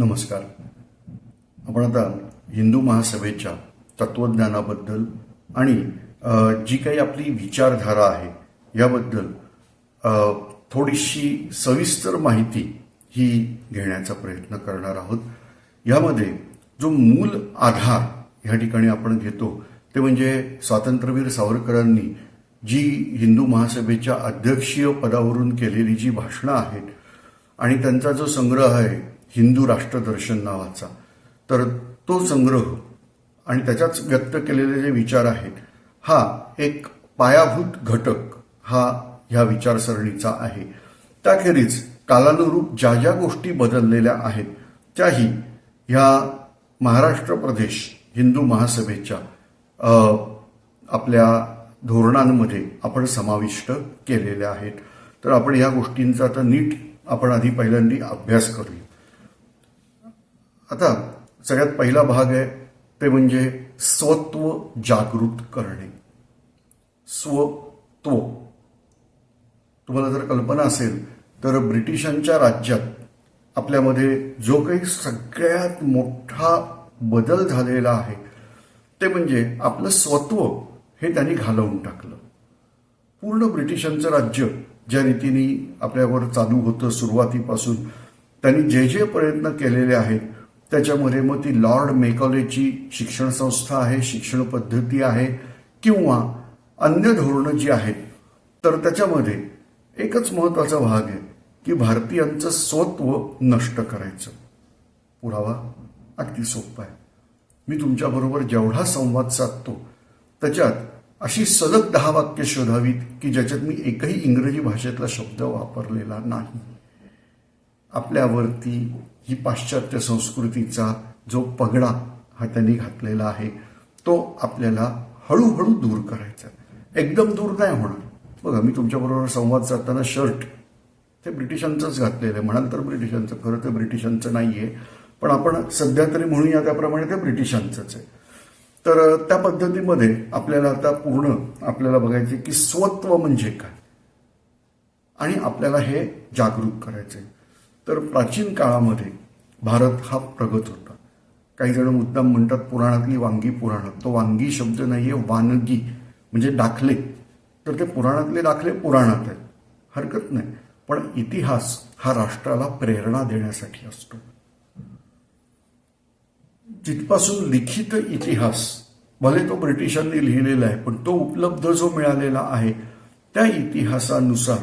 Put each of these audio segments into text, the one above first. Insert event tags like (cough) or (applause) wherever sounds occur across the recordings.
नमस्कार. आपण आता हिंदू महासभेच्या तत्वज्ञानाबद्दल आणि जी काही आपली विचारधारा आहे याबद्दल थोडीशी सविस्तर माहिती ही घेण्याचा प्रयत्न करणार आहोत. यामध्ये जो मूल आधार ह्या ठिकाणी आपण घेतो ते म्हणजे स्वातंत्र्यवीर सावरकरांनी जी हिंदू महासभेच्या अध्यक्षीय पदावरून केलेली जी भाषणं आहेत आणि त्यांचा जो संग्रह आहे हिंदू राष्ट्रदर्शन नावाचा. तर तो संग्रह आणि त्याच्याच व्यक्त केलेले जे विचार आहेत हा एक पायाभूत घटक हा ह्या विचारसरणीचा आहे. त्याखेरीज कालानुरूप ज्या ज्या गोष्टी बदललेल्या आहेत त्याही ह्या महाराष्ट्र प्रदेश हिंदू महासभेच्या आपल्या धोरणांमध्ये आपण समाविष्ट केलेल्या आहेत. तर आपण या गोष्टींचा आता नीट आपण आधी पहिल्यांदा अभ्यास करूया. आता सगळ्यात पहिला भाग आहे ते म्हणजे स्वत्व जागृत करणे. स्वत्व. तुम्हाला जर कल्पना असेल तर ब्रिटिशांच्या राज्यात आपल्यामध्ये जो काही सगळ्यात मोठा बदल झालेला आहे ते म्हणजे आपलं स्वत्व हे त्यांनी घालवून टाकलं. पूर्ण ब्रिटिशांचं राज्य ज्या रीतीने आपल्यावर चालू होतं सुरुवातीपासून त्यांनी जे जे प्रयत्न केलेले आहेत त्याच्यामध्ये मग ती लॉर्ड मेकॉलेची शिक्षण संस्था आहे शिक्षण पद्धती आहे किंवा अन्य धोरणं जी आहेत तर त्याच्यामध्ये एकच महत्त्वाचा भाग आहे की भारतीयांचं स्वत्व नष्ट करायचं. पुरावा अगदी सोपा आहे. मी तुमच्याबरोबर जेवढा संवाद साधतो त्याच्यात अशी सलग दहा वाक्य शोधावीत की ज्याच्यात मी एकही इंग्रजी भाषेतला शब्द वापरलेला नाही. आपल्यावरती ही पाश्चात्य संस्कृतीचा जो पगडा हा त्यांनी घातलेला आहे तो आपल्याला हळूहळू दूर करायचा आहे. एकदम दूर नाही होणार. बघा मी तुमच्याबरोबर संवाद साधताना शर्ट ते ब्रिटिशांचंच घातलेलं आहे. म्हणाल तर ब्रिटिशांचं खरं तर ब्रिटिशांचं नाही आहे पण आपण सध्या तरी म्हणूया त्याप्रमाणे ते ब्रिटिशांचंच आहे. तर त्या पद्धतीमध्ये आपल्याला आता पूर्ण आपल्याला बघायचे की स्वत्व म्हणजे काय? आणि आपल्याला हे जागरूक करायचं आहे तर प्राचीन काळामध्ये भारत हा प्रगत होता. काही जण मुद्दाम म्हणतात पुराणातली वांगी पुराणात. तो वांगी शब्द नाहीये वानगी म्हणजे दाखले. तर ते पुराणातले दाखले पुराणात आहेत. हरकत नाही. पण इतिहास हा राष्ट्राला प्रेरणा देण्यासाठी असतो. जिथपासून लिखित इतिहास भले तो ब्रिटिशांनी लिहिलेला आहे पण तो उपलब्ध जो मिळालेला आहे त्या इतिहासानुसार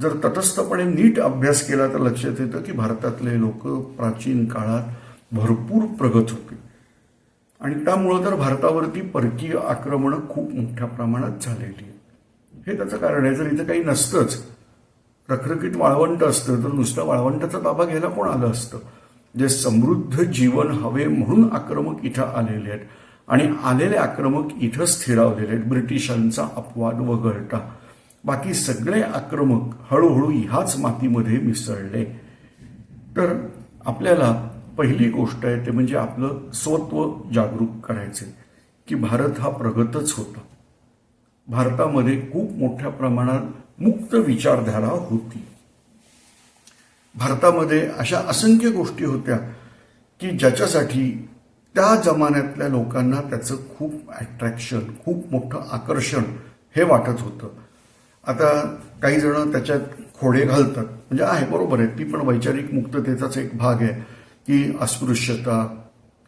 जर तटस्थपणे नीट अभ्यास केला तर लक्षात येतं की भारतातले लोक प्राचीन काळात भरपूर प्रगत होते. आणि त्यामुळं तर भारतावरती परकीय आक्रमणं खूप मोठ्या प्रमाणात झालेली आहेत. हे त्याचं कारण आहे. जर इथं काही नसतंच रखरखीत वाळवंट असतं तर नुसतं वाळवंटाचा ताबा घ्यायला कोण आलं असतं? जे समृद्ध जीवन हवे म्हणून आक्रमक इथं आलेले आहेत. आणि आलेले आक्रमक इथं स्थिरावलेले आहेत. ब्रिटिशांचा अपवाद वगळता. बाकी सगळे आक्रमक हळूहळू ह्याच मातीमध्ये मिसळले. तर आपल्याला पहिली गोष्ट आहे ते म्हणजे आपलं स्वत्व जागरूक करायचे की भारत हा प्रगतच होता. भारतामध्ये खूप मोठ्या प्रमाणात मुक्त विचारधारा होती. भारतामध्ये अशा असंख्य गोष्टी होत्या की ज्याच्यासाठी त्या जमान्यातल्या लोकांना त्याचं खूप अट्रॅक्शन खूप मोठं आकर्षण हे वाटत होतं. आता काही जण त्याच्यात खोडे घालतात. म्हणजे आहे बरोबर आहे. ती पण वैचारिक मुक्ततेचाच एक भाग आहे की अस्पृश्यता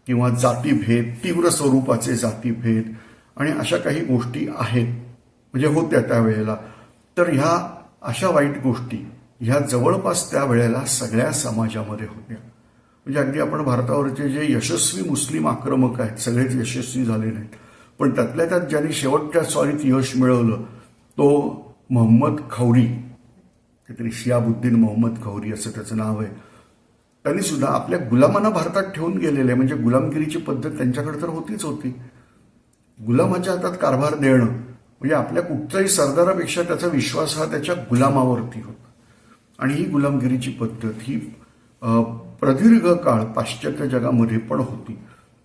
किंवा जातीभेद तीव्र स्वरूपाचे जातीभेद आणि अशा काही गोष्टी आहेत. म्हणजे होत्या त्यावेळेला तर ह्या अशा वाईट गोष्टी ह्या जवळपास त्यावेळेला सगळ्या समाजामध्ये होत्या. म्हणजे अगदी आपण भारतावरचे जे यशस्वी मुस्लिम आक्रमक आहेत सगळेच यशस्वी झाले नाहीत पण त्यातल्या त्यात ज्यांनी शेवटच्या स्वारीत यश मिळवलं तो मोहम्मद खौरी. काहीतरी शियाबुद्दीन मोहम्मद खौरी असं त्याचं नाव आहे. त्यांनी सुद्धा आपल्या गुलामांना भारतात ठेवून गेलेले म्हणजे गुलामगिरीची पद्धत त्यांच्याकडे तर होतीच होती. गुलामाच्या हातात कारभार देणं म्हणजे आपल्या कुठच्याही सरदारापेक्षा त्याचा विश्वास हा त्याच्या गुलामावरती होता. आणि ही गुलामगिरीची पद्धत ही प्रदीर्घ काळ पाश्चात्य जगामध्ये पण होती.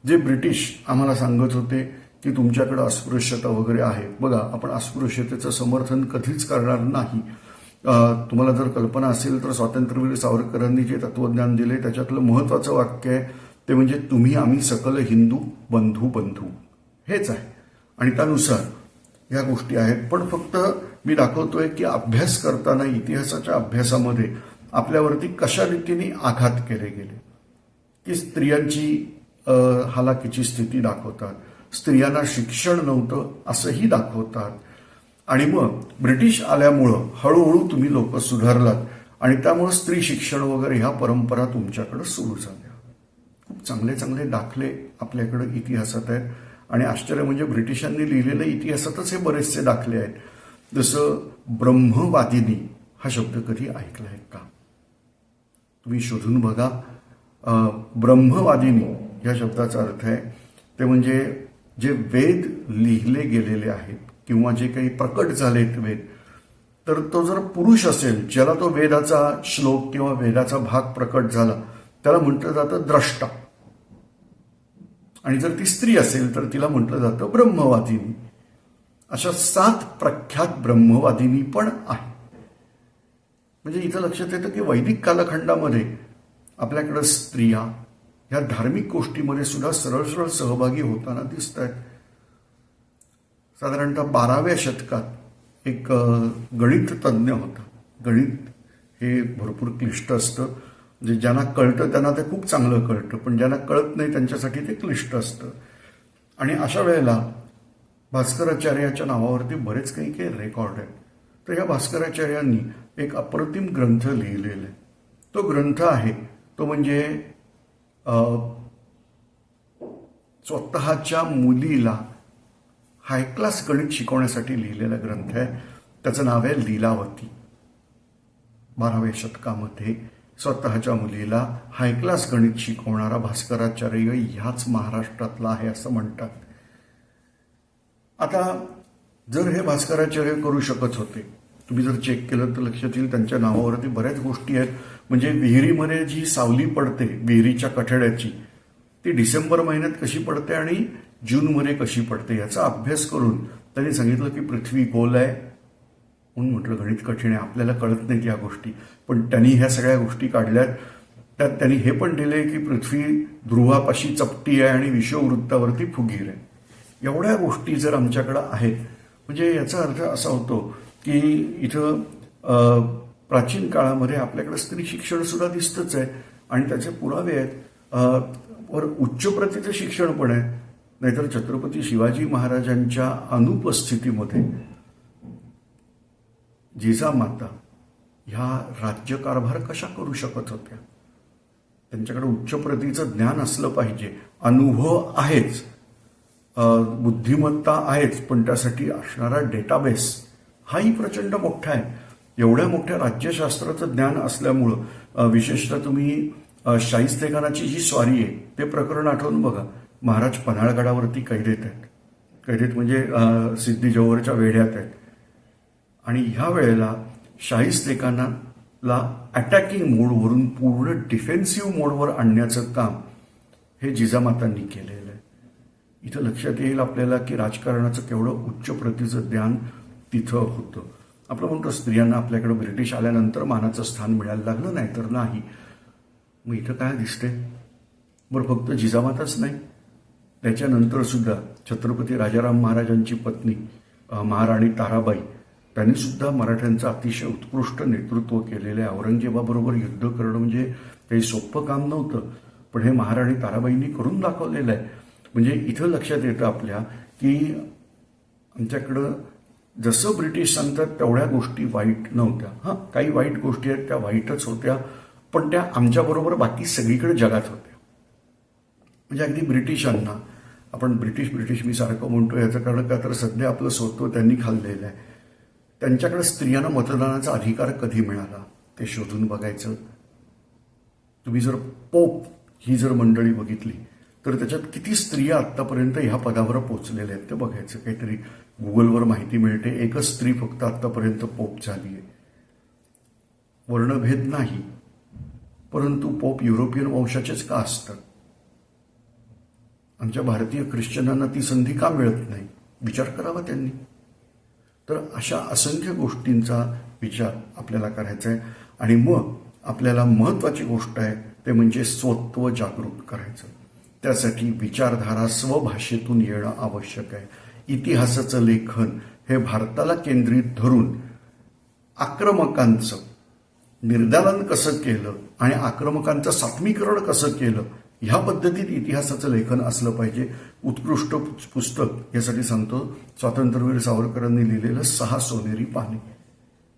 जे ब्रिटिश आम्हाला सांगत होते की तुमच्याकडं अस्पृश्यता वगैरे आहे. बघा आपण अस्पृश्यतेचं समर्थन कधीच करणार नाही. तुम्हाला जर कल्पना असेल तर स्वातंत्र्यवीर सावरकरांनी जे तत्वज्ञान दिले त्याच्यातलं महत्वाचं वाक्य आहे ते म्हणजे तुम्ही आम्ही सकल हिंदू बंधू बंधू. हेच आहे. आणि त्यानुसार ह्या गोष्टी आहेत. पण फक्त मी दाखवतोय की अभ्यास करताना इतिहासाच्या अभ्यासामध्ये आपल्यावरती कशा रीतीने आघात केले गेले? की स्त्रियांची हालाकीची स्थिती दाखवतात. स्त्रियांना शिक्षण नव्हतं असंही दाखवतात. आणि मग ब्रिटिश आल्यामुळं हळूहळू तुम्ही लोक सुधारलात आणि त्यामुळं स्त्री शिक्षण वगैरे ह्या परंपरा तुमच्याकडे सुरू झाल्या. खूप चांगले चांगले दाखले आपल्याकडे इतिहासात आहेत. आणि आश्चर्य म्हणजे ब्रिटिशांनी लिहिलेल्या इतिहासातच हे बरेचसे दाखले आहेत. जसं ब्रह्मवादिनी हा शब्द कधी ऐकला आहे का? तुम्ही शोधून बघा. ब्रह्मवादिनी या शब्दाचा अर्थ आहे. ते म्हणजे जे वेद लिहिले गेलेले आहेत किंवा जे काही प्रकट झालेत वेद तर तो जर पुरुष असेल ज्याला तो वेदाचा श्लोक किंवा वेदाचा भाग प्रकट झाला त्याला म्हटलं जातं द्रष्टा. आणि जर ती स्त्री असेल तर तिला म्हटलं जातं ब्रह्मवादिनी. अशा सात प्रख्यात ब्रह्मवादिनी पण आहे म्हणजे इथं लक्षात येतं की वैदिक कालखंडामध्ये आपल्याकडं स्त्रिया ह्या धार्मिक गोष्टीमध्ये सुद्धा सरळ सरळ सहभागी होताना दिसत आहेत साधारणतः बाराव्या शतकात एक गणित तज्ज्ञ होता. गणित हे भरपूर क्लिष्ट असतं. म्हणजे ज्यांना कळतं त्यांना ते खूप चांगलं कळतं पण ज्यांना कळत नाही त्यांच्यासाठी ते क्लिष्ट असतं. आणि अशा वेळेला भास्कराचार्याच्या नावावरती बरेच काही काही रेकॉर्ड आहेत. तर ह्या भास्कराचार्यांनी एक अप्रतिम ग्रंथ लिहिलेला आहे. तो ग्रंथ आहे तो म्हणजे स्वतःच्या मुलीला हाय क्लास गणित शिकवण्यासाठी लिहिलेला ग्रंथ आहे. त्याचं नाव आहे लीलावती. बाराव्या शतकामध्ये स्वतःच्या मुलीला हाय क्लास गणित शिकवणारा भास्कराचार्य ह्याच महाराष्ट्रातला आहे असं म्हणतात. आता जर हे भास्कराचार्य करू शकत होते तुम्ही जर चेक केलं तर लक्षात येईल त्यांच्या नावावरती बऱ्याच गोष्टी आहेत. म्हणजे विहिरीमध्ये जी सावली पडते विहिरीच्या कठड्याची ती डिसेंबर महिन्यात कशी पडते आणि जूनमध्ये कशी पडते याचा अभ्यास करून त्यांनी सांगितलं की पृथ्वी गोल आहे. म्हणून म्हटलं गणित कठीण आहे आपल्याला कळत नाहीत या गोष्टी. पण त्यांनी ह्या सगळ्या गोष्टी काढल्यात. त्यात त्यांनी हे पण दिले की पृथ्वी ध्रुवापाशी चपटी आहे आणि विश्ववृत्तावरती फुगीर आहे. एवढ्या गोष्टी जर आमच्याकडं आहेत म्हणजे याचा अर्थ असा होतो की इथं प्राचीन काळामध्ये आपल्याकडे स्त्री शिक्षण सुद्धा दिसतच आहे. आणि त्याचे पुरावे आहेत. वर उच्च प्रतीचं शिक्षण पण आहे. नाहीतर छत्रपती शिवाजी महाराजांच्या अनुपस्थितीमध्ये जिजामाता ह्या राज्यकारभार कशा करू शकत होत्या? त्यांच्याकडे उच्च प्रतीचं ज्ञान असलं पाहिजे. अनुभव आहेच. बुद्धिमत्ता आहेच. पण त्यासाठी असणारा डेटाबेस हाही प्रचंड मोठा आहे. एवढ्या मोठ्या राज्यशास्त्राचं ज्ञान असल्यामुळं विशेषतः तुम्ही शाहिस्तेखानाची जी स्वारी आहे ते प्रकरण आठवून बघा. महाराज पन्हाळगडावरती कैदेत आहेत. कैदेत म्हणजे सिद्धी जवळच्या वेढ्यात आहेत. आणि ह्या वेळेला शाहिस्तेखानाला अटॅकिंग मोडवरून पूर्ण डिफेन्सिव्ह मोडवर आणण्याचं काम हे जिजामातांनी केलेलं आहे. इथं लक्षात येईल आपल्याला की राजकारणाचं केवढं उच्च प्रतीचं ज्ञान तिथं होतं. आपण म्हणतो स्त्रियांना आपल्याकडे ब्रिटिश आल्यानंतर मानाचं स्थान मिळायला लागलं नाही तर नाही. मग इथं काय दिसते बरं फक्त जिजामाताच नाही. त्याच्यानंतर सुद्धा छत्रपती राजाराम महाराजांची पत्नी महाराणी ताराबाई त्यांनी सुद्धा मराठ्यांचं अतिशय उत्कृष्ट नेतृत्व केलेलं आहे. औरंगजेबाबरोबर युद्ध करणं म्हणजे काही सोपं काम नव्हतं पण हे महाराणी ताराबाईंनी करून दाखवलेलं आहे. म्हणजे इथं लक्षात येतं आपल्या की आमच्याकडं जसं ब्रिटिश सांगतात तेवढ्या गोष्टी वाईट नव्हत्या. हां काही वाईट गोष्टी आहेत त्या वाईटच होत्या पण त्या आमच्याबरोबर बाकी सगळीकडे जगात होत्या. म्हणजे अगदी ब्रिटिशांना आपण ब्रिटिश ब्रिटिश मी सारखं म्हणतो याचं कारण का तर सध्या आपलं स्वत्व त्यांनी खाल्लेलं आहे. त्यांच्याकडे स्त्रियांना मतदानाचा अधिकार कधी मिळाला ते शोधून बघायचं. तुम्ही जर पोप ही जर मंडळी बघितली तर त्याच्यात किती स्त्रिया आत्तापर्यंत ह्या पदावर पोचलेल्या आहेत ते बघायचं काहीतरी. गुगलवर माहिती मिळते. एकच स्त्री फक्त आत्तापर्यंत पोप झाली आहे वर्णभेद नाही परंतु पोप युरोपियन वंशाचेच का असतात? आमच्या भारतीय ख्रिश्चनांना ती संधी का मिळत नाही? विचार करावा त्यांनी. तर अशा असंख्य गोष्टींचा विचार आपल्याला करायचा आहे आणि मग आपल्याला महत्वाची गोष्ट आहे ते म्हणजे स्वत्व जागृत करायचं. त्यासाठी विचारधारा स्वभाषेतून येणं आवश्यक आहे. इतिहासाचं लेखन हे भारताला केंद्रित धरून आक्रमकांचं निर्दालन कसं केलं आणि आक्रमकांचं सात्मीकरण कसं केलं ह्या पद्धतीत इतिहासाचं लेखन असलं पाहिजे. उत्कृष्ट पुस्तक यासाठी सांगतो. स्वातंत्र्यवीर सावरकरांनी लिहिलेलं सहा सोनेरी पाने.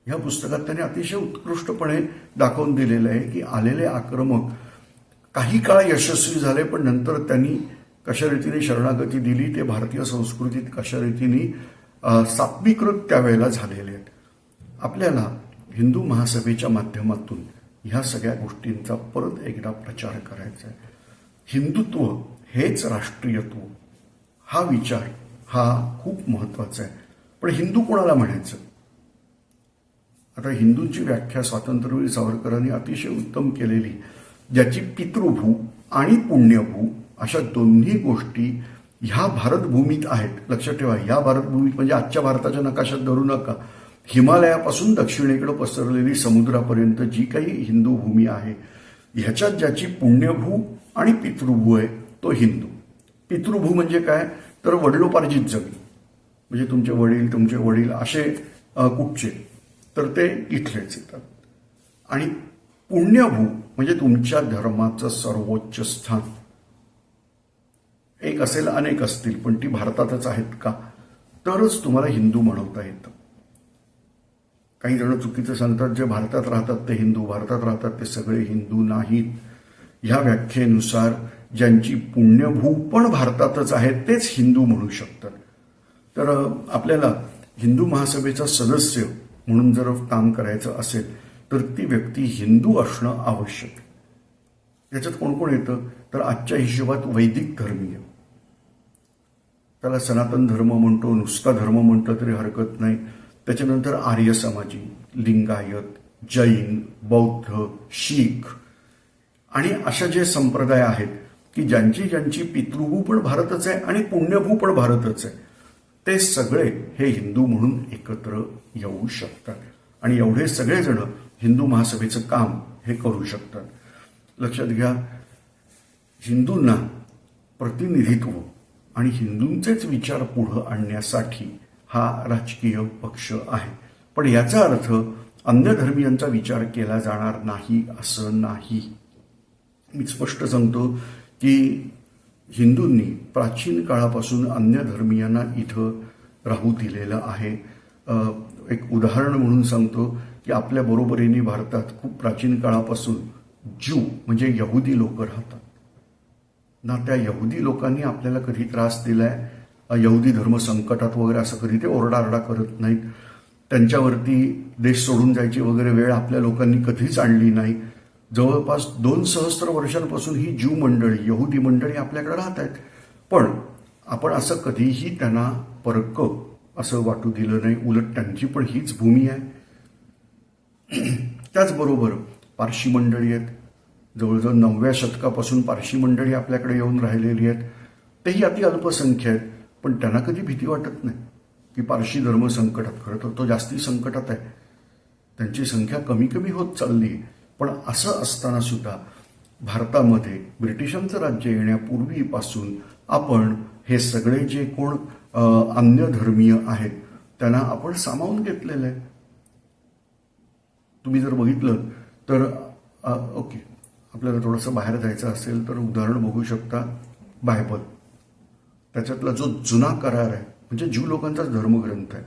ह्या पुस्तकात त्यांनी अतिशय उत्कृष्टपणे दाखवून दिलेलं आहे की आलेले आक्रमक काही काळ यशस्वी झाले पण नंतर त्यांनी कशा रीतीने शरणागती दिली ते भारतीय संस्कृतीत कशा रीतीने सात्विकृत त्यावेळेला झालेले आहेत. आपल्याला हिंदू महासभेच्या माध्यमातून ह्या सगळ्या गोष्टींचा परत एकदा प्रचार करायचा आहे. हिंदुत्व हेच राष्ट्रीयत्व. हा विचार हा खूप महत्त्वाचा आहे. पण हिंदू कोणाला म्हणायचं? आता हिंदूंची व्याख्या स्वातंत्र्यवीर सावरकरांनी अतिशय उत्तम केलेली ज्याची पितृभू आणि पुण्यभू अशा दोन्ही गोष्टी ह्या भारतभूमीत आहेत. लक्षात ठेवा ह्या भारतभूमीत म्हणजे आजच्या भारताच्या नकाशात धरू नका. हिमालयापासून दक्षिणेकडे पसरलेली समुद्रापर्यंत जी काही हिंदू भूमी आहे ह्याच्यात ज्याची पुण्यभू आणि पितृभू आहे तो हिंदू. पितृभू म्हणजे काय? तर वडिलोपार्जित जमीन म्हणजे तुमचे वडील तुमचे वडील असे कुठचे? तर ते इथलेच येतात. आणि पुण्यभू म्हणजे तुमच्या धर्माचं सर्वोच्च स्थान. एक असेल अनेक असतील पण ती भारतातच आहेत का? तरच तुम्हाला हिंदू म्हणवता येतं. काही जण चुकीचं सांगतात जे भारतात राहतात ते हिंदू भारतात राहतात ते सगळे हिंदू नाहीत. ह्या व्याख्येनुसार ज्यांची पुण्यभू पण भारतातच आहेत तेच हिंदू म्हणू शकतात. तर आपल्याला हिंदू महासभेचा सदस्य म्हणून जर काम करायचं असेल तर ती व्यक्ती हिंदू असणं आवश्यक. आहे. याच्यात कोण कोण येतं? तर आजच्या हिशोबात वैदिक धर्मीय. त्याला सनातन धर्म म्हणतो नुसता धर्म म्हणतो तरी हरकत नाही. त्याच्यानंतर आर्य समाजी लिंगायत जैन बौद्ध शीख आणि अशा जे संप्रदाय आहेत की ज्यांची ज्यांची पितृभू पण भारतच आहे आणि पुण्यभू पण भारतच आहे ते सगळे हे हिंदू म्हणून एकत्र येऊ शकतात. आणि एवढे सगळेजण हिंदू महासभेचं काम हे करू शकतात. लक्षात घ्या हिंदूंना प्रतिनिधित्व आणि हिंदूंचेच विचार पुढं आणण्यासाठी हा राजकीय पक्ष आहे. पण याचा अर्थ अन्य धर्मियांचा विचार केला जाणार नाही असं नाही. मी स्पष्ट सांगतो की हिंदूंनी प्राचीन काळापासून अन्य धर्मियांना इथं राहू दिलेलं आहे. एक उदाहरण म्हणून सांगतो की आपल्या बरोबरीने भारतात खूप प्राचीन काळापासून ज्यू म्हणजे यहुदी लोक राहतात. ना त्या यहुदी लोकांनी आपल्याला कधी त्रास दिलाय? यहुदी धर्म संकटात वगैरे असं कधी ते ओरडाआरडा करत नाहीत? त्यांच्यावरती देश सोडून जायची वगैरे वेळ आपल्या लोकांनी कधीच आणली नाही? जवळपास दोन सहस्त्र वर्षांपासून ही ज्यू मंडळी यहुदी मंडळी आपल्याकडे राहत आहेत पण आपण असं कधीही त्यांना परक असं वाटू दिलं नाही. उलट त्यांची पण हीच भूमी आहे. (clears throat) त्याचबरोबर पारशी मंडळी आहेत. जवळजवळ नवव्या शतकापासून पारशी मंडळी आपल्याकडे येऊन राहिलेली आहेत. तेही अति अल्पसंख्य आहेत पण त्यांना कधी भीती वाटत नाही की पारशी धर्म संकटात खरं तर तो जास्ती संकटात आहे. त्यांची संख्या कमी कमी होत चालली आहे. पण असं असताना सुद्धा भारतामध्ये ब्रिटिशांचं राज्य येण्यापूर्वीपासून आपण हे सगळे जे कोण अन्य धर्मीय आहेत त्यांना आपण सामावून घेतलेलं आहे. तुम्ही जर बघितलं तर ओके. आपल्याला थोडंसं बाहेर जायचं असेल तर उदाहरण बघू शकता बायबल. त्याच्यातला जो जुना करार आहे म्हणजे ज्यू लोकांचाच धर्मग्रंथ आहे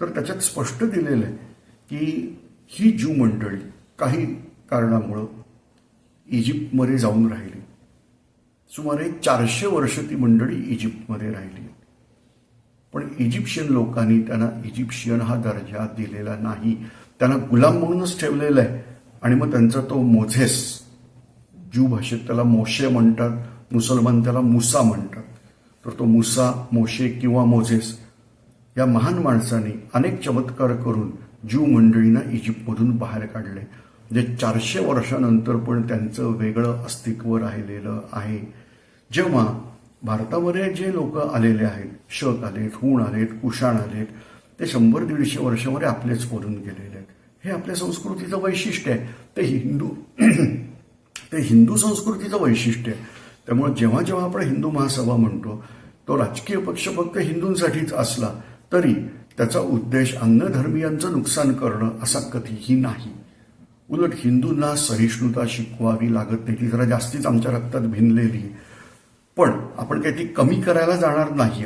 तर त्याच्यात स्पष्ट दिलेलं आहे की ही ज्यू मंडळी काही कारणामुळं इजिप्तमध्ये जाऊन राहिली. सुमारे चारशे वर्ष ती मंडळी इजिप्तमध्ये राहिली. पण इजिप्शियन लोकांनी त्यांना इजिप्शियन हा दर्जा दिलेला नाही. त्यांना गुलाम म्हणूनच ठेवलेला आहे. आणि मग त्यांचा तो मोझेस ज्यू भाषेत त्याला मोशे म्हणतात मुसलमान त्याला मुसा म्हणतात. तर तो मुसा मोशे किंवा मोझेस या महान माणसाने अनेक चमत्कार करून ज्यू मंडळींना इजिप्तमधून बाहेर काढले जे चारशे वर्षानंतर पण त्यांचं वेगळं अस्तित्व राहिलेलं आहे. जेव्हा भारतामध्ये जे लोक आलेले आहेत शक आलेत हूण आलेत कुशाण आलेत ते शंभर दीडशे वर्षामध्ये आपलेच बोलून गेलेले आहेत. हे आपल्या संस्कृतीचं वैशिष्ट्य आहे. ते हिंदू ते हिंदू संस्कृतीचं वैशिष्ट्य आहे. त्यामुळे जेव्हा जेव्हा आपण हिंदू महासभा म्हणतो तो राजकीय पक्ष फक्त हिंदूंसाठीच असला तरी त्याचा उद्देश अन्नधर्मियांचं नुकसान करणं असा कधीही नाही. उलट हिंदूंना सहिष्णुता शिकवावी लागत नाही ती जरा जास्तीच आमच्या रक्तात भिनलेली. पण आपण काही ती कमी करायला जाणार नाही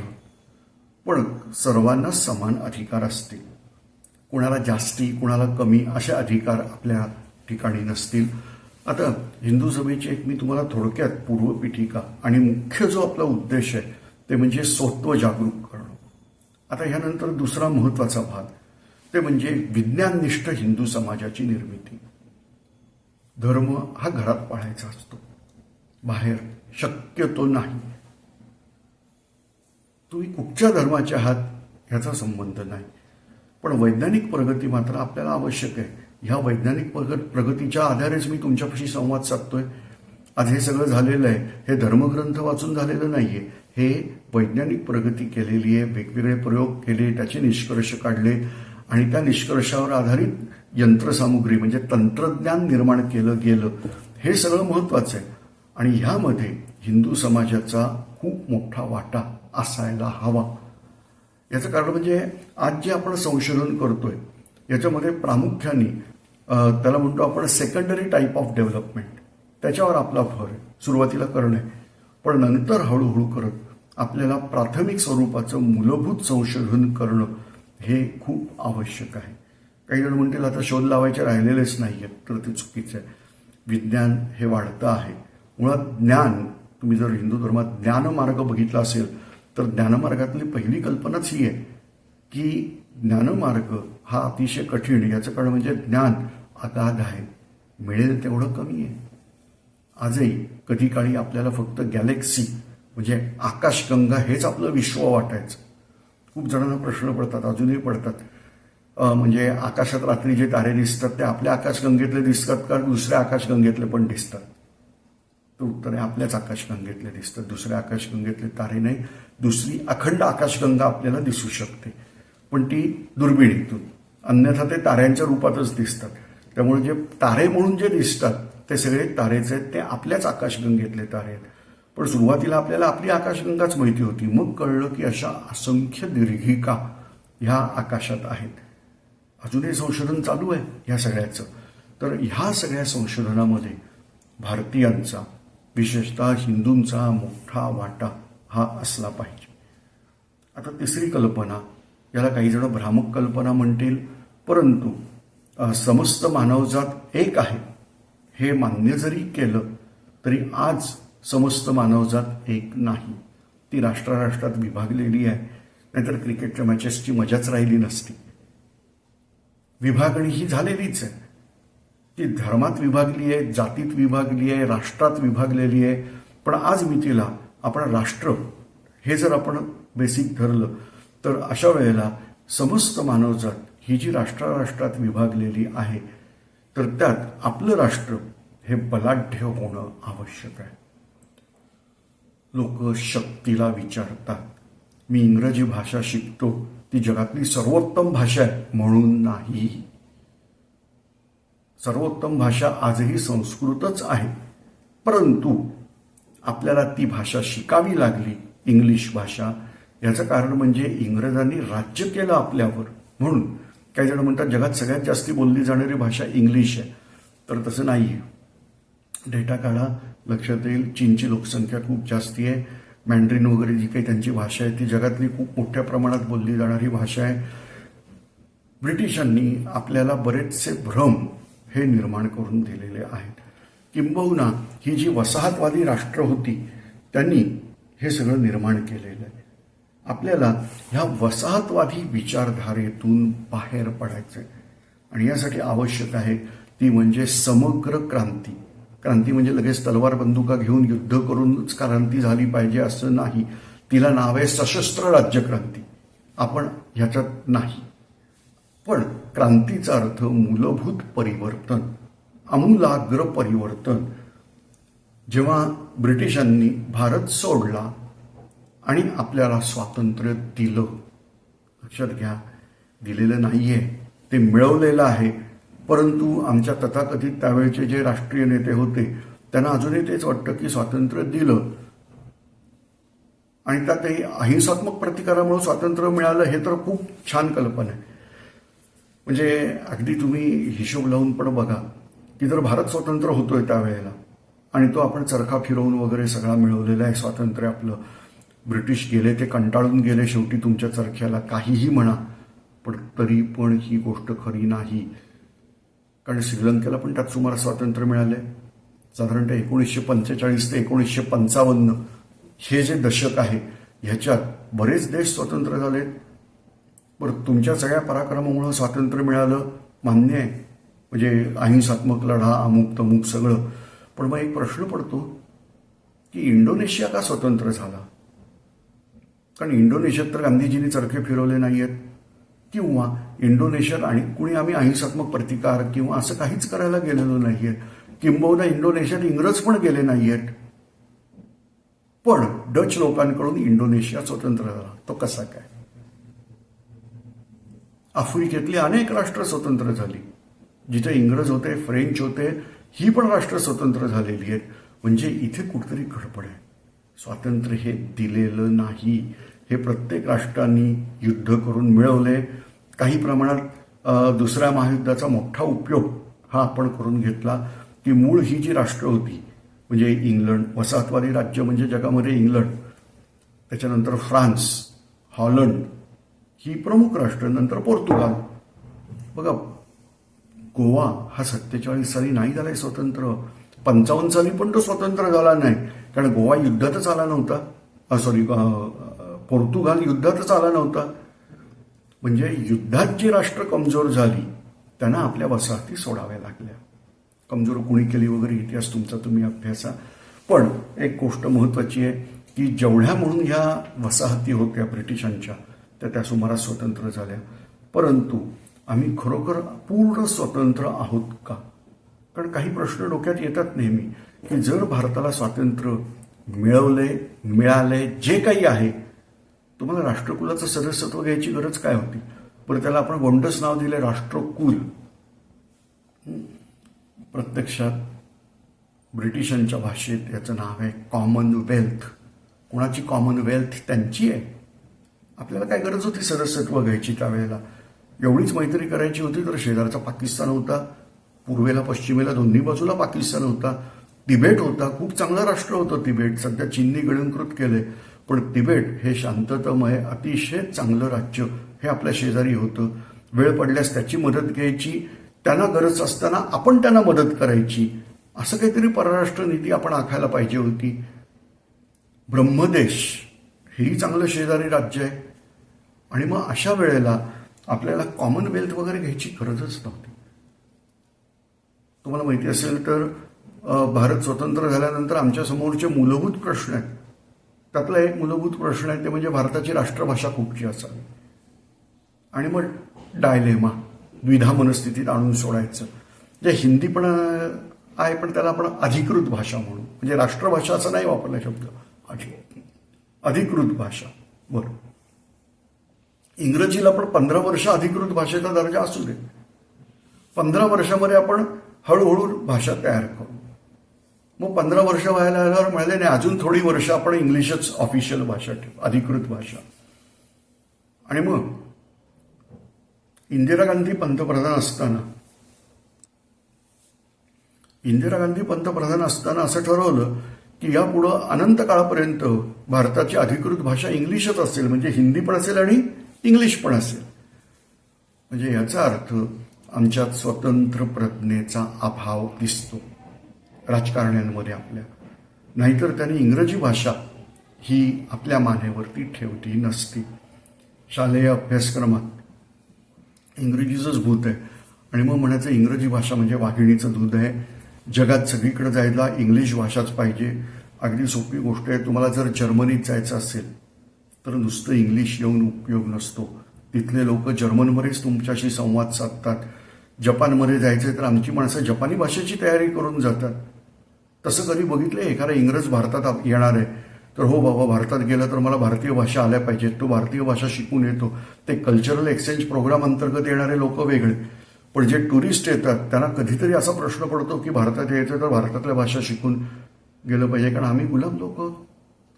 पण सर्वांना समान अधिकार असतील. कुणाला जास्ती कुणाला कमी असे अधिकार आपल्या ठिकाणी नसतील. आता हिंदू सभेची एक मी तुम्हाला थोडक्यात पूर्वपीठिका आणि मुख्य जो आपला उद्देश आहे ते म्हणजे स्वत्व जागरूक करणं. आता ह्यानंतर दुसरा महत्त्वाचा भाग ते म्हणजे विज्ञाननिष्ठ हिंदू समाजाची निर्मिती. धर्म हा घरात पाळायचा असतो. बाहेर शक्यतो नाही. तुम्ही कुठच्या धर्माच्या आहात ह्याचा संबंध नाही. पण वैज्ञानिक प्रगती मात्र आपल्याला आवश्यक आहे. ह्या वैज्ञानिक प्रग- प्रगतीच्या आधारेच मी तुमच्यापाशी संवाद साधतोय. आज हे सगळं झालेलं आहे. हे धर्मग्रंथ वाचून झालेलं नाहीये. हे वैज्ञानिक प्रगती केलेली आहे. वेगवेगळे प्रयोग केले त्याचे निष्कर्ष काढले आणि त्या निष्कर्षावर आधारित यंत्रसामुग्री म्हणजे तंत्रज्ञान निर्माण केलं गेलं. हे सगळं महत्वाचं आहे. आणि ह्यामध्ये हिंदू समाजाचा खूप मोठा वाटा असायला हवा. याचं कारण म्हणजे आज जे आपण संशोधन करतोय याच्यामध्ये प्रामुख्याने त्याला म्हणतो आपण सेकंडरी टाईप ऑफ डेव्हलपमेंट त्याच्यावर आपला भर आहे. सुरुवातीला करणे पण नंतर हळूहळू करत आपल्याला प्राथमिक स्वरूपाचं मूलभूत संशोधन करणं हे खूप आवश्यक आहे. काही जण म्हणतील आता शोध लावायचे राहिलेलेच नाही आहेत तर ते चुकीचं आहे. विज्ञान हे वाढतं आहे. मुळात ज्ञान तुम्ही जर हिंदू धर्मात ज्ञानमार्ग बघितला असेल तर ज्ञानमार्गातली पहिली कल्पनाच ही आहे की ज्ञानमार्ग हा अतिशय कठीण याचं कारण म्हणजे ज्ञान अगाध आहे. मिळेल तेवढं कमी आहे. आजही कधी काळी आपल्याला फक्त गॅलेक्सी म्हणजे आकाशगंगा हेच आपलं विश्व वाटायचं. खूप जणांना प्रश्न पडतात अजूनही पडतात. म्हणजे आकाशात रात्री जे तारे दिसतात ते आपल्या आकाशगंगेतले दिसतात का दुसऱ्या आकाशगंगेतले पण दिसतात? तर उत्तर आहे आपल्याच आकाशगंगेतले दिसतात. दुसऱ्या आकाशगंगेतले तारे नाही दुसरी अखंड आकाशगंगा आपल्याला दिसू शकते. पण ती दुर्बिणीतून अन्यथा ते ताऱ्यांच्या रूपातच दिसतात. त्यामुळे जे तारे म्हणून जे दिसतात ते सगळे तारेच आहेत ते आपल्याच आकाशगंगेतले तारे आहेत. पण सुरुवातीला आपल्याला आपली आकाशगंगाच माहिती होती. मग कळलं की अशा असंख्य दीर्घिका ह्या आकाशात आहेत. अजूनही संशोधन चालू आहे ह्या सगळ्याचं. तर ह्या सगळ्या संशोधनामध्ये भारतीयांचा विशेषतः हिंदूंचा मोठा वाटा हा असला पाहिजे. आता तिसरी कल्पना याला काही जण भ्रामक कल्पना म्हणतील परंतु समस्त मानवजात एक आहे. हे मान्य जरी केलं तरी आज समस्त मानवजात एक नाही. ती राष्ट्राराष्ट्रात विभागलेली आहे नाहीतर क्रिकेटच्या मॅचेसची मजाच राहिली नसती. विभागणी ही झालेलीच आहे. ती धर्मात विभागली आहे जातीत विभागली आहे राष्ट्रात विभागलेली आहे पण आज मितीला आपण राष्ट्र हे जर आपण बेसिक धरलं तर अशा वेळेला समस्त मानवजात ही जी राष्ट्राराष्ट्रात विभागलेली आहे तर त्यात आपलं राष्ट्र हे बलाढ्य होणं आवश्यक आहे. लोक शक्तीला विचारतात. मी इंग्रजी भाषा शिकतो ती जगातली सर्वोत्तम भाषा आहे म्हणून नाही. सर्वोत्तम भाषा आजही संस्कृतच आहे परंतु आपल्याला ती भाषा शिकावी लागली इंग्लिश भाषा याचं कारण म्हणजे इंग्रजांनी राज्य केलं आपल्यावर. म्हणून काही जण म्हणतात जगात सगळ्यात जास्ती बोलली जाणारी भाषा इंग्लिश आहे. तर तसं नाही आहे डेटा काढा लक्षात येईल चीनची लोकसंख्या खूप जास्ती आहे. मॅन्ड्रिन वगैरे जी काही त्यांची भाषा आहे ती जगातली खूप मोठ्या प्रमाणात बोलली जाणारी भाषा आहे. ब्रिटिशांनी आपल्याला बरेचसे भ्रम हे निर्माण करून दिलेले आहेत. किंबहुना ही जी वसाहतवादी राष्ट्र होती त्यांनी हे सगळं निर्माण केलेलं आहे. आपल्याला ह्या वसाहतवादी विचारधारेतून बाहेर पडायचं आहे आणि यासाठी आवश्यक आहे ती म्हणजे समग्र क्रांती. क्रांती म्हणजे लगेच तलवार बंदुका घेऊन युद्ध करूनच क्रांती झाली पाहिजे असं नाही. तिला नाव आहे सशस्त्र राज्यक्रांती आपण ह्याच्यात नाही. पण क्रांतीचा अर्थ मूलभूत परिवर्तन आमूलाग्र परिवर्तन. जेव्हा ब्रिटिशांनी भारत सोडला आणि आपल्याला स्वातंत्र्य दिलं. लक्षात घ्या दिलेलं नाहीये ते मिळवलेलं आहे. परंतु आमच्या तथाकथित त्यावेळचे जे राष्ट्रीय नेते होते त्यांना अजूनही तेच वाटतं की स्वातंत्र्य दिलं. आणि त्यातही अहिंसात्मक प्रतिकारामुळे स्वातंत्र्य मिळालं हे तर खूप छान कल्पना आहे. म्हणजे अगदी तुम्ही हिशोब लावून पण बघा की जर भारत स्वतंत्र होतोय त्यावेळेला आणि तो आपण चरखा फिरवून वगैरे सगळा मिळवलेला आहे स्वातंत्र्य आपलं ब्रिटिश गेले ते कंटाळून गेले शेवटी तुमच्या चरख्याला काहीही म्हणा पण तरी पण ही गोष्ट खरी नाही. कारण श्रीलंकेला पण त्यात सुमार स्वातंत्र्य मिळाले. साधारणतः एकोणीसशे पंचेचाळीस ते एकोणीसशे पंचावन्न हे जे दशक आहे ह्याच्यात बरेच देश स्वतंत्र झाले. बरं तुमच्या सगळ्या पराक्रमामुळं स्वातंत्र्य मिळालं मान्य आहे. म्हणजे अहिंसात्मक लढा अमुक तमुक सगळं. पण मग एक प्रश्न पडतो की इंडोनेशिया का स्वतंत्र झाला? कारण इंडोनेशियात तर गांधीजींनी चरखे फिरवले नाही आहेत किंवा इंडोनेशियात आणि कुणी आम्ही अहिंसात्मक प्रतिकार किंवा असं काहीच करायला गेलेलो नाहीये किंबहुना इंडोनेशियात इंग्रज पण गेले नाहीयेत. पण डच लोकांकडून इंडोनेशिया स्वतंत्र झाला. तो कसा काय? आफ्रिकेतली अनेक राष्ट्र स्वतंत्र झाली. जिथे इंग्रज होते फ्रेंच होते ही पण राष्ट्र स्वतंत्र झालेली आहेत. म्हणजे इथे कुठतरी गडबड आहे. स्वातंत्र्य हे दिलेलं नाही. हे प्रत्येक राष्ट्रांनी युद्ध करून मिळवले. काही प्रमाणात दुसऱ्या महायुद्धाचा मोठा उपयोग हा आपण करून घेतला. की मूळ ही जी राष्ट्र होती म्हणजे इंग्लंड वसाहतवादी राज्य म्हणजे जगामध्ये इंग्लंड त्याच्यानंतर फ्रान्स हॉलंड ही प्रमुख राष्ट्र नंतर पोर्तुगाल. बघा गोवा हा सत्तेचाळीस साली नाही झालाय स्वतंत्र. पंचावन्न साली पण तो स्वतंत्र झाला नाही. कारण गोवा युद्धातच आला नव्हता. सॉरी पोर्तुगाल युद्धातच आला नव्हता. म्हणजे युद्धात जी राष्ट्र कमजोर झाली त्यांना आपल्या वसाहती सोडाव्या लागल्या. कमजोर कुणी केली वगैरे इतिहास तुमचा तुम्ही अभ्यासा. पण एक गोष्ट महत्वाची आहे की जेवढ्या म्हणून ह्या वसाहती होत्या ब्रिटिशांच्या त्या त्या सुमारास स्वतंत्र झाल्या. परंतु आम्ही खरोखर पूर्ण स्वतंत्र आहोत का? कारण काही प्रश्न डोक्यात येतात नेहमी की जर भारताला स्वातंत्र्य मिळवले मिळाले जे काही आहे तुम्हाला राष्ट्रकुलाचं सदस्यत्व घ्यायची गरज काय होती? पण त्याला आपण गोंडस नाव दिले राष्ट्रकुल. प्रत्यक्षात ब्रिटिशांच्या भाषेत याचं नाव आहे कॉमनवेल्थ कोणाची कॉमनवेल्थ त्यांची आहे? आपल्याला काय गरज होती सदस्यत्व घ्यायची त्यावेळेला? एवढीच मैत्री करायची होती तर शेजारचा पाकिस्तान होता पूर्वेला पश्चिमेला दोन्ही बाजूला पाकिस्तान होता. तिबेट होता खूप चांगलं राष्ट्र होतं तिबेट. सध्या चीननी गिळंकृत केले पण तिबेट हे शांततामय अतिशय चांगलं राज्य हे आपल्या शेजारी होतं. वेळ पडल्यास त्याची मदत घ्यायची त्यांना गरज असताना आपण त्यांना मदत करायची. असं काहीतरी परराष्ट्र नीती आपण आखायला पाहिजे होती. ब्रह्मदेश हेही चांगलं शेजारी राज्य आहे. आणि मग अशा वेळेला आपल्याला कॉमनवेल्थ वगैरे घ्यायची गरजच नव्हती. तुम्हाला माहिती असेल तर भारत स्वतंत्र झाल्यानंतर आमच्या समोरचे मूलभूत प्रश्न आहेत. त्यातला एक मूलभूत प्रश्न आहे ते म्हणजे भारताची राष्ट्रभाषा कुठची असावी? आणि मग डायलेमा द्विधा मनस्थितीत आणून सोडायचं. जे हिंदी पण आहे पण त्याला आपण अधिकृत भाषा म्हणू. म्हणजे राष्ट्रभाषा असं नाही वापरला शब्द. अधिकृत भाषा. बरं. इंग्रजीला पण पंधरा वर्ष अधिकृत भाषेचा दर्जा असू दे. पंधरा वर्षामध्ये आपण हळूहळू भाषा तयार करू. मग पंधरा वर्ष व्हायला आल्यावर मिळाले नाही अजून थोडी वर्ष आपण इंग्लिशच ऑफिशियल भाषा ठेवू अधिकृत भाषा. आणि मग इंदिरा गांधी पंतप्रधान असताना इंदिरा गांधी पंतप्रधान असताना असं ठरवलं की यापुढं अनंत काळापर्यंत भारताची अधिकृत भाषा इंग्लिशच असेल म्हणजे हिंदी पण असेल आणि इंग्लिश पण असेल. म्हणजे याचा अर्थ आमच्यात स्वतंत्र प्रज्ञेचा अभाव दिसतो. राजकारण्यांमध्ये आपल्या. नाहीतर त्यांनी इंग्रजी भाषा ही आपल्या मानेवरती ठेवली नसती. शालेय अभ्यासक्रमात इंग्रजीचंच भूत आहे. आणि मग म्हणायचं इंग्रजी भाषा म्हणजे वाघिणीचं दूध आहे. जगात सगळीकडे जायला इंग्लिश भाषाच पाहिजे. अगदी सोपी गोष्ट आहे. तुम्हाला जर जर्मनीत जायचं असेल तर नुसतं इंग्लिश येऊन उपयोग नसतो. तिथले लोक जर्मनमध्येच तुमच्याशी संवाद साधतात. जपानमध्ये जायचं तर आमची माणसं जपानी भाषेची तयारी करून जातात. तसं कधी बघितलं एखादा इंग्रज भारतात आप- येणार आहे. तर हो बाबा भारतात गेला तर मला भारतीय भाषा आल्या पाहिजेत. तो भारतीय भाषा शिकून येतो. ते कल्चरल एक्सचेंज प्रोग्राम अंतर्गत येणारे लोक वेगळे. पण जे टुरिस्ट येतात त्यांना कधीतरी असा प्रश्न पडतो की भारतात यायचं तर भारतातल्या भाषा शिकून गेलं पाहिजे. कारण आम्ही गुलाम लोक.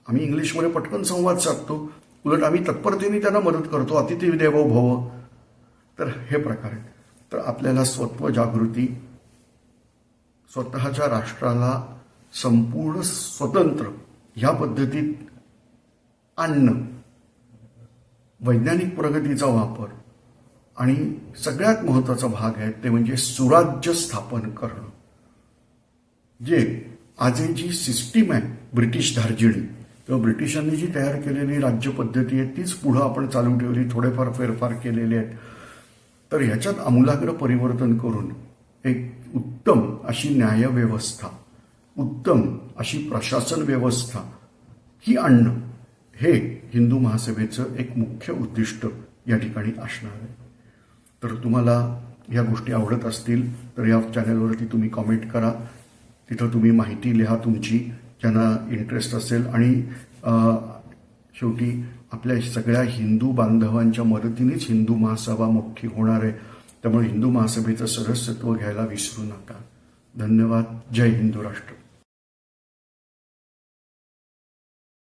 आम्ही इंग्लिशमध्ये पटकन संवाद साधतो. उलट आम्ही तत्परतेने त्यांना मदत करतो. अतिथी देवो भव. तर हे प्रकार आहेत. तर आपल्याला स्वत्व जागृती स्वतःच्या राष्ट्राला संपूर्ण स्वतंत्र ह्या पद्धतीत आणणं वैज्ञानिक प्रगतीचा वापर आणि सगळ्यात महत्त्वाचा भाग आहे ते म्हणजे सुराज्य स्थापन करणं. जे आजची जी सिस्टीम आहे ब्रिटिश धार्जिणी किंवा ब्रिटिशांनी जी तयार केलेली राज्य पद्धती आहे तीच पुढं आपण चालू ठेवली थोडेफार फेरफार केलेले आहेत. तर ह्याच्यात आमूलाग्र परिवर्तन करून एक उत्तम अशी न्यायव्यवस्था उत्तम अशी प्रशासन व्यवस्था ही आणणं हे हिंदू महासभेचं एक मुख्य उद्दिष्ट या ठिकाणी असणार आहे. तर तुम्हाला या गोष्टी आवडत असतील तर या चॅनलवरती तुम्ही कॉमेंट करा. तिथं तुम्ही माहिती लिहा तुमची ज्यांना इंटरेस्ट असेल. आणि शेवटी आपल्या सगळ्या हिंदू बांधवांच्या मदतीनेच हिंदू महासभा मोठी होणार आहे त्यामुळे हिंदू महासभेचं सदस्यत्व घ्यायला विसरू नका. धन्यवाद. जय हिंदू राष्ट्र.